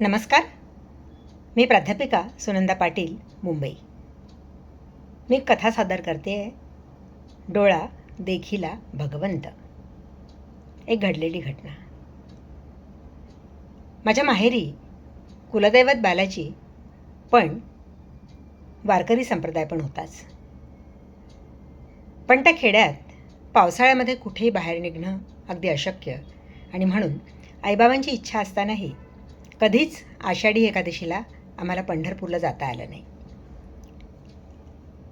नमस्कार. मी प्राध्यापिका सुनंदा पाटील मुंबई. मी कथा सादर करते. आहे डोळा देखिला भगवंत. एक घडलेली घटना. माझ्या माहेरी कुलदैवत बालाजी पण वारकरी संप्रदाय पण होताच. पण त्या खेड्यात पावसाळ्यामध्ये कुठेही बाहेर निघणं अगदी अशक्य. आणि म्हणून आईबाबांची इच्छा असतानाही कधीच आषाढी एकादशीला आम्हाला पंढरपूरला जाता आलं नाही.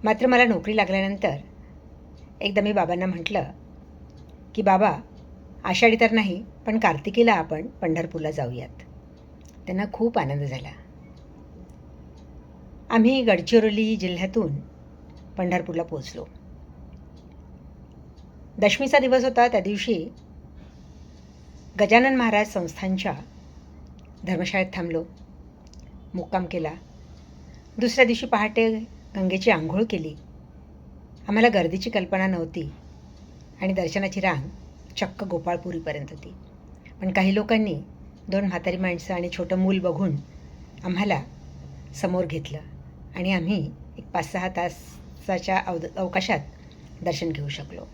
मात्र मला नोकरी लागल्यानंतर एकदा मी बाबांना म्हटलं की बाबा आषाढी तर नाही पण कार्तिकीला आपण पंढरपूरला जाऊयात. त्यांना खूप आनंद झाला. आम्ही गडचिरोली जिल्ह्यातून पंढरपूरला पोचलो दशमीचा दिवस होता त्या दिवशी गजानन महाराज संस्थांच्या धर्मशाळेत थांबलो. मुक्काम केला. दुसऱ्या दिवशी पहाटे गंगेची आंघोळ केली. आम्हाला गर्दीची कल्पना नव्हती आणि दर्शनाची रांग चक्क गोपाळपुरीपर्यंत होती. पण काही लोकांनी दोन म्हातारी माणसं आणि छोटं मूल बघून आम्हाला समोर घेतलं आणि आम्ही एक पाच सहा तासाच्या अव अवकाशात दर्शन घेऊ शकलो.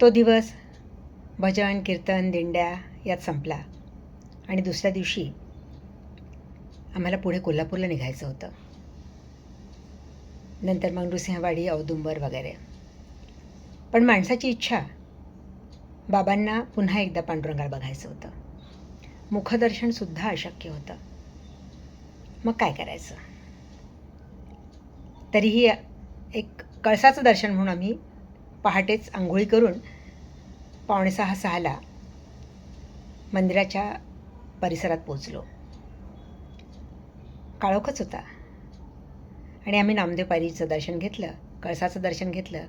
तो दिवस भजन कीर्तन दिंड्या यात संपला. आणि दुसऱ्या दिवशी आम्हाला पुढे कोल्हापूरला निघायचं होतं. नंतर मग नृसिंहवाडी औदुंबर वगैरे. पण माणसाची इच्छा बाबांना पुन्हा एकदा पांडुरंगाला बघायचं होतं. मुखदर्शनसुद्धा अशक्य होतं. मग काय करायचं? तरीही एक कळसाचं दर्शन म्हणून आम्ही पहाटेच आंघोळी करून पावणे सहा सहाला मंदिराच्या परिसरात पोचलो काळोखच होता. आणि आम्ही नामदेव पायरीचं दर्शन घेतलं कळसाचं दर्शन घेतलं.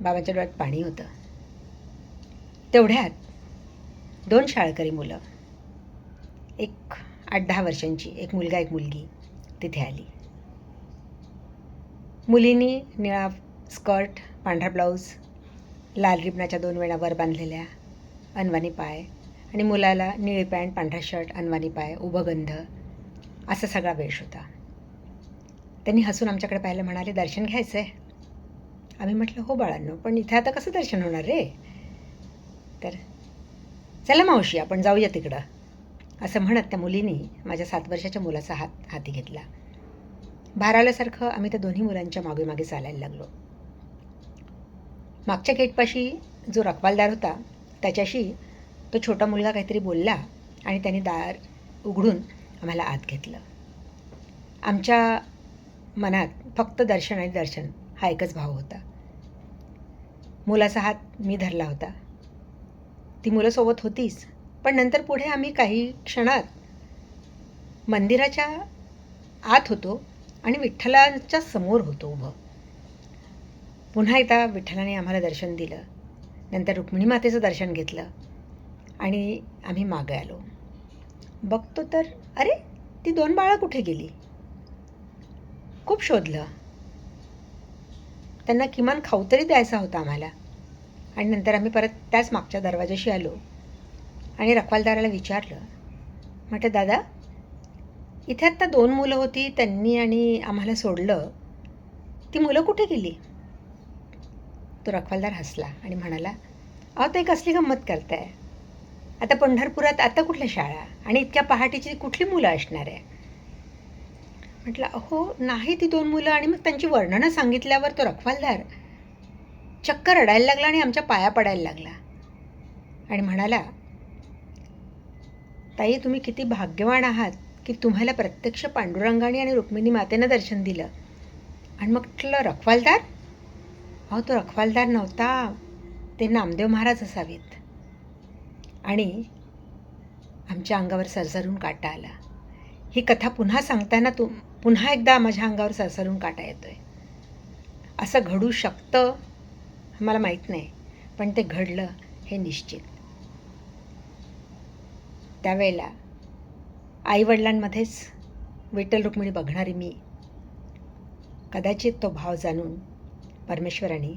बाबांच्या डोळ्यात पाणी होतं. तेवढ्यात दोन शाळकरी मुलं एक आठ दहा वर्षांची एक मुलगा एक मुलगी तिथे आली. मुलींनी निळा स्कर्ट पांढरा ब्लाऊज लाल रिबनाच्या दोन वेळा वर बांधलेल्या अनवानी पाय आणि मुलाला निळी पॅन्ट पांढरा शर्ट अनवानी पाय उभगंध असा सगळा वेश होता. त्यांनी हसून आमच्याकडे पाहिलं म्हणाले दर्शन घ्यायचं आहे आम्ही म्हटलं हो बाळांनो पण इथे आता कसं दर्शन होणार रे? तर चला मावशी आपण जाऊया तिकडं. असं म्हणत त्या मुलीने माझ्या सात वर्षाच्या मुलाचा हात हाती घेतला. भार आल्यासारखं आम्ही त्या दोन्ही मुलांच्या मागे मागे चालायला लागलो. मागच्या गेटपाशी जो रखवालदार होता त्याच्याशी तो छोटा मुलगा काहीतरी बोलला आणि त्याने दार उघडून आम्हाला आत घेतलं. आमच्या मनात फक्त दर्शन आणि दर्शन हा एकच भाव होता. मुलाचा हात मी धरला होता. ती मुलं सोबत होतीच पण नंतर पुढे आम्ही काही क्षणात मंदिराच्या आत होतो आणि विठ्ठलाच्या समोर होतो उभं. पुन्हा एकदा विठ्ठलाने आम्हाला दर्शन दिलं. नंतर रुक्मिणी मातेचं दर्शन घेतलं. आणि आम्ही मागे आलो. बघतो तर अरे ती दोन बाळं कुठे गेली? खूप शोधलं. त्यांना किमान खाऊ तरी द्यायचा होता आम्हाला. आणि नंतर आम्ही परत त्याच मागच्या दरवाजाशी आलो. आणि रखवालदाराला विचारलं. म्हटलं दादा इथे आत्ता दोन मुलं होती त्यांनी आणि आम्हाला सोडलं. ती मुलं कुठे गेली? तो रखवालदार हसला आणि म्हणाला अहो ते कसली गंमत करताय? आता पंढरपुरात आता कुठल्या शाळा? आणि इतक्या पहाटेची कुठली मुलं असणार आहे? म्हटलं अहो नाही ती दोन मुलं आणि मग त्यांची वर्णनं सांगितल्यावर तो रखवालदार चक्क रडायला लागला आणि आमच्या पाया पडायला लागला. आणि म्हणाला ताई तुम्ही किती भाग्यवान आहात की तुम्हाला प्रत्यक्ष पांडुरंगाने आणि रुक्मिणी मातेनं दर्शन दिलं. आणि मग म्हटलं रखवालदार? अहो तो रखवालदार नव्हता. ते नामदेव महाराज असावेत. आणि आमच्या अंगावर सरसरून काटा आला. ही कथा पुन्हा सांगताना तू पुन्हा एकदा माझ्या अंगावर सरसरून काटा येतो आहे असं घडू शकतं मला माहीत नाही पण ते घडलं हे निश्चित. त्यावेळेला आईवडिलांमध्येच विठ्ठल रुक्मिणी बघणारी मी कदाचित तो भाव जाणून परमेश्वराने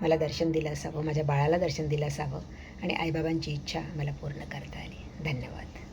मला दर्शन दिलं असावं माझ्या बाळाला दर्शन दिलं असावं आणि आईबाबांची इच्छा मला पूर्ण करता आली. धन्यवाद.